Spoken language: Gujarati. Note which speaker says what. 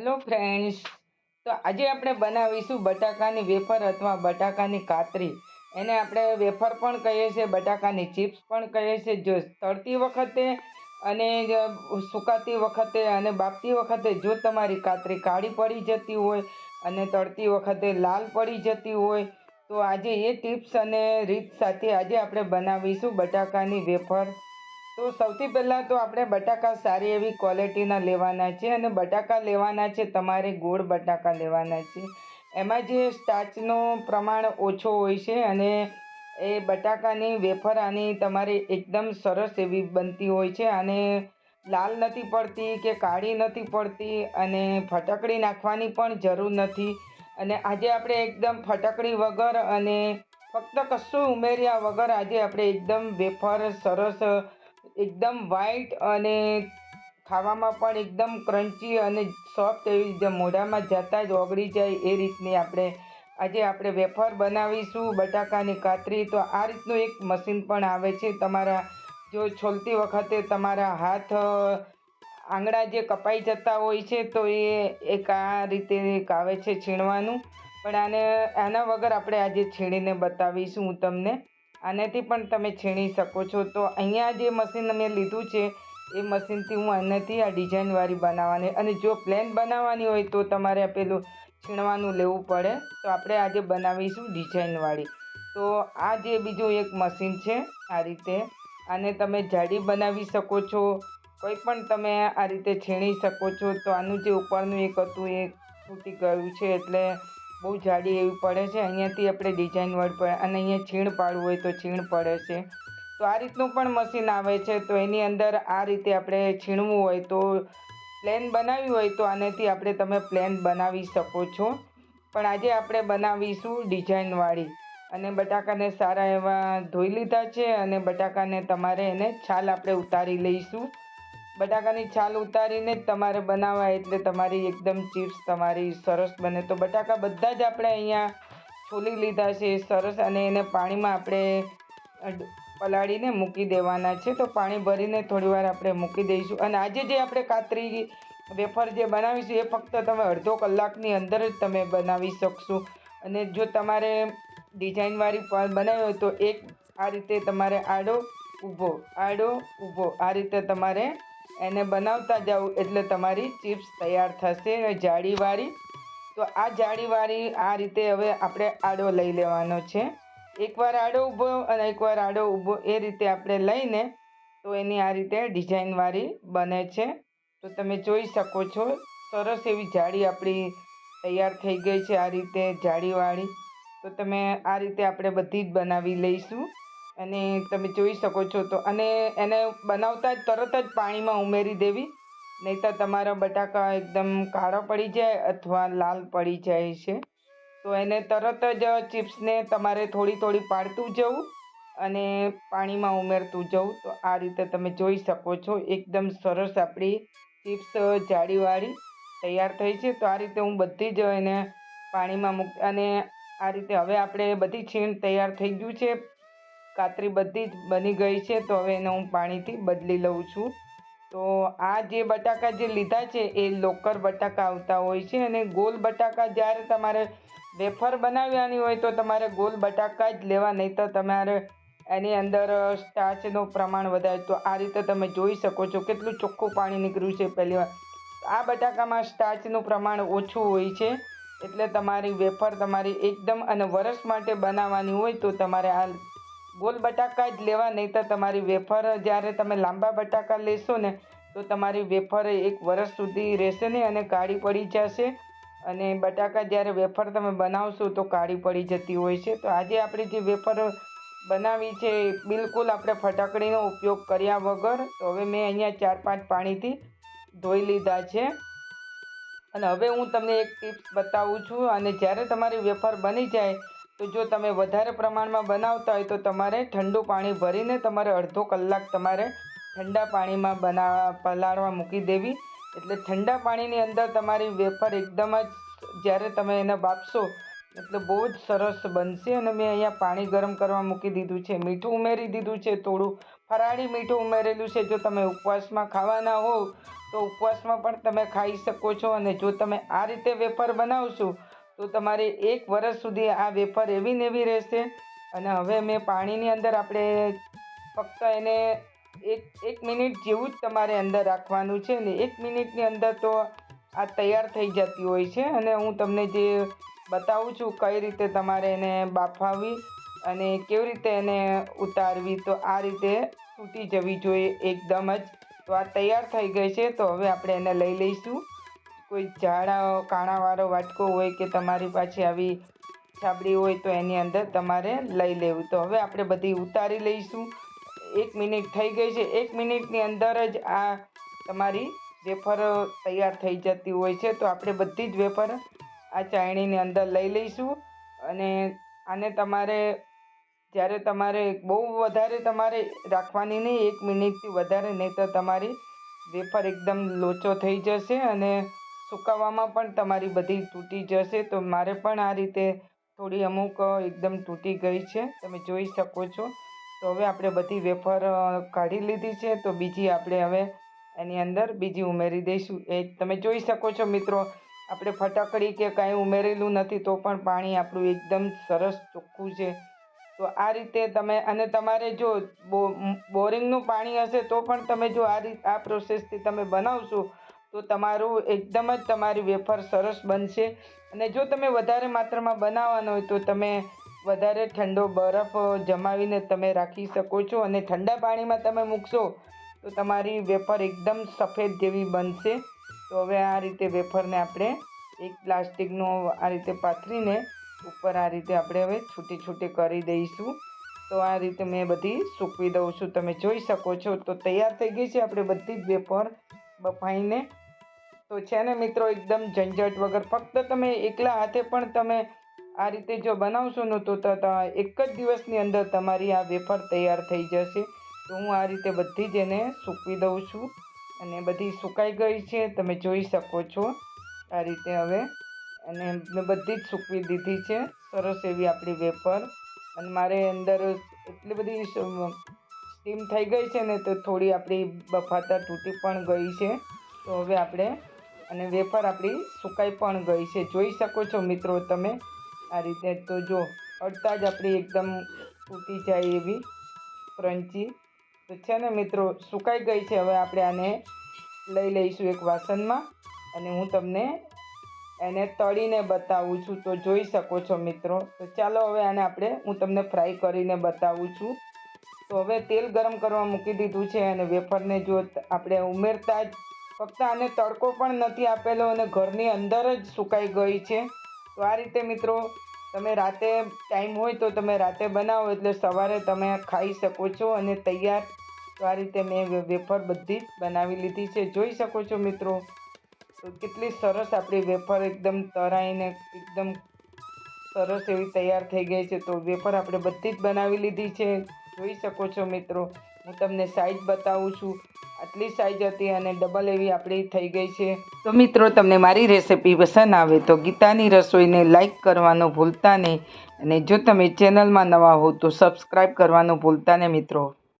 Speaker 1: હેલો ફ્રેન્ડ્સ તો આજે આપણે બનાવીશું બટાકાની વેફર અથવા બટાકાની કાતરી એને આપણે વેફર પણ કહીએ છીએ, બટાકાની ચિપ્સ પણ કહીએ છીએ. જો તળતી વખતે અને સુકાતી વખતે અને બાફતી વખતે જો તમારી કાતરી કાળી પડી જતી હોય અને તળતી વખતે લાલ પડી જતી હોય, તો આજે એ ટિપ્સ અને રીત સાથે આજે આપણે બનાવીશું બટાકાની વેફર. તો સૌથી પહેલાં તો આપણે બટાકા સારી એવી ક્વોલિટીના લેવાના છે અને બટાકા લેવાના છે, તમારે ગોળ બટાકા લેવાના છે. એમાં જે સ્ટાર્ચનો પ્રમાણ ઓછો હોય છે અને એ બટાકાની વેફર આની તમારે એકદમ સરસ એવી બનતી હોય છે અને લાલ નથી પડતી કે કાળી નથી પડતી અને ફટકડી નાખવાની પણ જરૂર નથી. અને આજે આપણે એકદમ ફટકડી વગર અને ફક્ત કશું ઉમેર્યા વગર આજે આપણે એકદમ વેફર સરસ એકદમ વ્હાઈટ અને ખાવામાં પણ એકદમ ક્રન્ચી અને સોફ્ટ એવી જે મોઢામાં જતાં જ ઓગળી જાય એ રીતની આપણે આજે આપણે વેફર બનાવીશું બટાકાની કાતરી તો આ રીતનું એક મશીન પણ આવે છે. તમારા જો છોલતી વખતે તમારા હાથ આંગળા જે કપાઈ જતા હોય છે, તો એ એક આ રીતે એક આવે છે છીણવાનું. પણ આને, આના વગર આપણે આજે છીણીને બતાવીશું હું તમને. આનેથી પણ તમે છીણી શકો છો. તો અહીંયા જે મશીન મેં લીધું છે, એ મશીનથી હું આનાથી આ ડિઝાઇનવાળી બનાવવાની. અને જો પ્લેન બનાવવાની હોય તો તમારે પેલું છીણવાનું લેવું પડે. તો આપણે આજે બનાવીશું ડિઝાઇનવાળી તો આ જે બીજું એક મશીન છે, આ રીતે. આને તમે જાડી બનાવી શકો છો. કોઈ પણ તમે આ રીતે છીણી શકો છો. તો આનું જે ઉપરનું એક હતું એ તૂટી ગયું છે એટલે બહુ જાડી એવી પડે છે. અહીંયાથી આપણે ડિઝાઇન વર્ડ પડે અને અહીંયા છીણ પાડવું હોય તો છીણ પડે છે. તો આ રીતનું પણ મશીન આવે છે. તો એની અંદર આ રીતે આપણે છીણવું હોય તો પ્લેન બનાવ્યું હોય તો આનેથી આપણે તમે પ્લેન બનાવી શકો છો. પણ આજે આપણે બનાવીશું ડિઝાઇનવાળી અને બટાકાને સારા એવા ધોઈ લીધા છે અને બટાકાને તમારે એને છાલ આપણે ઉતારી લઈશું. બટાકાની છાલ ઉતારીને જ તમારે બનાવવા એટલે તમારી એકદમ ચિપ્સ તમારી સરસ બને. તો બટાકા બધા જ આપણે અહીંયા છોલી લીધા છે, સરસ. અને એને પાણીમાં આપણે પલાળીને મૂકી દેવાના છે. તો પાણી ભરીને થોડીવાર આપણે મૂકી દઈશું. અને આજે જે આપણે કાતરી વેફર જે બનાવીશું એ ફક્ત તમે અડધો કલાકની અંદર જ તમે બનાવી શકશો. અને જો તમારે ડિઝાઇનવાળી બનાવી હોય તો એક આ રીતે તમારે આડો ઊભો આડો ઊભો આ રીતે તમારે એને બનાવતા જાઓ એટલે તમારી ચિપ્સ તૈયાર થશે જાળીવાળી. તો આ જાળીવાળી આ રીતે હવે આપણે આડો લઈ લેવાનો છે. એકવાર આડો ઊભો અને એકવાર આડો ઊભો એ રીતે આપણે લઈને તો એની આ રીતે ડિઝાઇનવાળી બને છે. તો તમે જોઈ શકો છો, સરસ એવી જાળી આપણી તૈયાર થઈ ગઈ છે આ રીતે જાળીવાળી. તો તમે આ રીતે આપણે બધી જ બનાવી લઈશું. અને તમે જોઈ શકો છો તો, અને એને બનાવતા જ તરત જ પાણીમાં ઉમેરી દેવી. નહીંતર તમારા બટાકા એકદમ કાળા પડી જાય અથવા લાલ પડી જાય છે. તો એને તરત જ ચિપ્સને તમારે થોડી થોડી પાડતું જવું અને પાણીમાં ઉમેરતું જવું. તો આ રીતે તમે જોઈ શકો છો, એકદમ સરસ આપણી ચિપ્સ જાળીવાળી તૈયાર થઈ છે. તો આ રીતે હું બધી જ એને પાણીમાં મૂક અને આ રીતે હવે આપણે બધી છીણ તૈયાર થઈ ગયું છે. કાતરી બધી જ બની ગઈ છે, તો હવે એને હું પાણીથી બદલી લઉં છું. તો આ જે બટાકા જે લીધા છે, એ લોકર બટાકા આવતા હોય છે અને ગોલ બટાકા જ્યારે તમારે વેફર બનાવવાની હોય, તો તમારે ગોલ બટાકા જ લેવા, નહીં તો તમારે એની અંદર સ્ટાર્ચનું પ્રમાણ વધારે. તો આ રીતે તમે જોઈ શકો છો કેટલું ચોખ્ખું પાણી નીકળ્યું છે પહેલી વાર. આ બટાકામાં સ્ટાર્ચનું પ્રમાણ ઓછું હોય છે, એટલે તમારી વેફર તમારી એકદમ અને વરસ માટે બનાવવાની હોય, તો તમારે આ ગોલ બટાકા જ લેવા, નહીં તો તમારી વેફર જ્યારે તમે લાંબા બટાકા લેશો ને, તો તમારી વેફર એક વર્ષ સુધી રહેશે નહીં અને કાળી પડી જશે. અને બટાકા જ્યારે વેફર તમે બનાવશો તો કાળી પડી જતી હોય છે. તો આજે આપણે જે વેફર બનાવી છે બિલકુલ આપણે ફટાકડીનો ઉપયોગ કર્યા વગર, તો હવે મેં અહીંયા ચાર પાંચ પાણીથી ધોઈ લીધા છે. અને હવે હું તમને એક ટિપ્સ બતાવું છું. અને જ્યારે તમારી વેફર બની જાય તો જો તમે વધારે પ્રમાણમાં બનાવતા હોય તો તમારે ઠંડુ પાણી ભરીને તમારે અડધો કલાક તમારે ઠંડા પાણીમાં બનાવવા પલાળવા મૂકી દેવી. એટલે ઠંડા પાણીની અંદર તમારી વેફર એકદમ જ જ્યારે તમે એને બાફશો, એટલે બહુ જ સરસ બનશે. અને મેં અહીંયા પાણી ગરમ કરવા મૂકી દીધું છે. મીઠું ઉમેરી દીધું છે થોડું. ફરાળી મીઠું ઉમેરેલું છે. જો તમે ઉપવાસમાં ખાવાના હોવ તો ઉપવાસમાં પણ તમે ખાઈ શકો છો. અને જો તમે આ રીતે વેફર બનાવશો તો તમારે એક વર્ષ સુધી આ વેફર એવી ને એવી રહેશે. અને હવે મેં પાણીની અંદર આપણે ફક્ત એને એક એક મિનિટ જેવું જ તમારે અંદર રાખવાનું છે ને એક મિનિટની અંદર તો આ તૈયાર થઈ જતી હોય છે. અને હું તમને જે બતાવું છું કઈ રીતે તમારે એને બાફાવી અને કેવી રીતે એને ઉતારવી તો આ રીતે તૂટી જવી જોઈએ એકદમ જ. તો આ તૈયાર થઈ ગઈ છે તો હવે આપણે એને લઈ લઈશું. કોઈ જાડા કાણાવાળો વાટકો હોય કે તમારી પાસે આવી છાબડી હોય તો એની અંદર તમારે લઈ લેવું. તો હવે આપણે બધી ઉતારી લઈશું. એક મિનિટ થઈ ગઈ છે. એક મિનિટની અંદર જ આ તમારી વેફર તૈયાર થઈ જતી હોય છે. તો આપણે બધી જ વેફર આ ચાયણીની અંદર લઈ લઈશું. અને આને તમારે જ્યારે તમારે બહુ વધારે તમારે રાખવાની નહીં, એક મિનિટથી વધારે નહીં તો તમારી વેફર એકદમ લોચો થઈ જશે અને સુકાવામાં પણ તમારી બધી તૂટી જશે, તો મારે પણ આ રીતે થોડી અમુક એકદમ તૂટી ગઈ છે. તમે જોઈ શકો છો. તો હવે આપણે બધી વેફર કાઢી લીધી છે. તો બીજી આપણે હવે એની અંદર બીજી ઉમેરી દઈશું. એ તમે જોઈ શકો છો મિત્રો, આપણે ફટાકડી કે કાંઈ ઉમેરેલું નથી, તો પણ પાણી આપણું એકદમ સરસ ચોખ્ખું છે. તો આ રીતે તમે, અને તમારે જો બોરિંગનું પાણી હશે, તો પણ તમે જો આ રીત, આ પ્રોસેસથી તમે બનાવશો તો તમારું એકદમ જ તમારી વેફર સરસ બનશે. અને જો તમે વધારે માત્રામાં બનાવવાનો હોય તો તમે વધારે ઠંડો બરફ જમાવીને તમે રાખી શકો છો અને ઠંડા પાણીમાં તમે મૂકશો તો તમારી વેફર એકદમ સફેદ જેવી બનશે. તો હવે આ રીતે વેફરને આપણે એક પ્લાસ્ટિકનો આ રીતે પાથરીને ઉપર આ રીતે આપણે હવે છૂટી છૂટી કરી દઈશું. તો આ રીતે મેં બધી સૂકવી દઉં છું. તમે જોઈ શકો છો તો તૈયાર થઈ ગઈ છે. આપણે બધી જ વેફર બફાઈને તો છે ને મિત્રો, એકદમ ઝંઝટ વગર. ફક્ત તમે એકલા હાથે પણ તમે આ રીતે જો બનાવશો ને તો એક જ દિવસની અંદર તમારી આ વેફર તૈયાર થઈ જશે. તો હું આ રીતે બધી જ એને સૂકવી દઉં છું અને બધી સુકાઈ ગઈ છે. તમે જોઈ શકો છો આ રીતે હવે. અને મેં બધી જ સૂકવી દીધી છે. સરસ એવી આપણી વેફર. અને મારે અંદર એટલી બધી સ્ટીમ થઈ ગઈ છે ને તો થોડી આપણી બફાતા તૂટી પણ ગઈ છે. તો હવે આપણે અને વેફર આપણી સુકાઈ પણ ગઈ છે. જોઈ શકો છો મિત્રો તમે. આ રીતે તો જો, અડતા જ આપણી એકદમ તૂટી જાય એવી ક્રંચી તો છે ને મિત્રો, સુકાઈ ગઈ છે. હવે આપણે આને લઈ લઈશું એક વાસણમાં અને હું તમને એને તળીને બતાવું છું. તો જોઈ શકો છો મિત્રો. તો ચાલો હવે આને આપણે, હું તમને ફ્રાય કરીને બતાવું છું. તો હવે તેલ ગરમ કરવા મૂકી દીધું છે અને વેફરને જો આપણે ઉમેરતા જ ફક્ત આને તડકો પણ નથી આપેલો અને ઘરની અંદર જ સુકાઈ ગઈ છે. તો આ રીતે મિત્રો, તમે રાતે ટાઈમ હોય તો તમે રાતે બનાવો એટલે સવારે તમે ખાઈ શકો છો અને તૈયાર. તો આ રીતે મેં વેફર બધી જ બનાવી લીધી છે. જોઈ શકો છો મિત્રો, તો કેટલી સરસ આપણી વેફર એકદમ તરાઈને, એકદમ સરસ એવી તૈયાર થઈ ગઈ છે. તો વેફર આપણે બધી જ બનાવી લીધી છે. જોઈ શકો છો મિત્રો, હું તમને સાઈઝ બતાવું છું. આટલી સાઈઝ હતી અને ડબલ એવી આપણી થઈ ગઈ છે. તો મિત્રો, તમને મારી રેસિપી પસંદ આવે તો ગીતાની રસોઈને લાઈક કરવાનું ભૂલતા નહીં. અને જો તમે ચેનલમાં નવા હો તો સબસ્ક્રાઈબ કરવાનું ભૂલતા નહીં મિત્રો.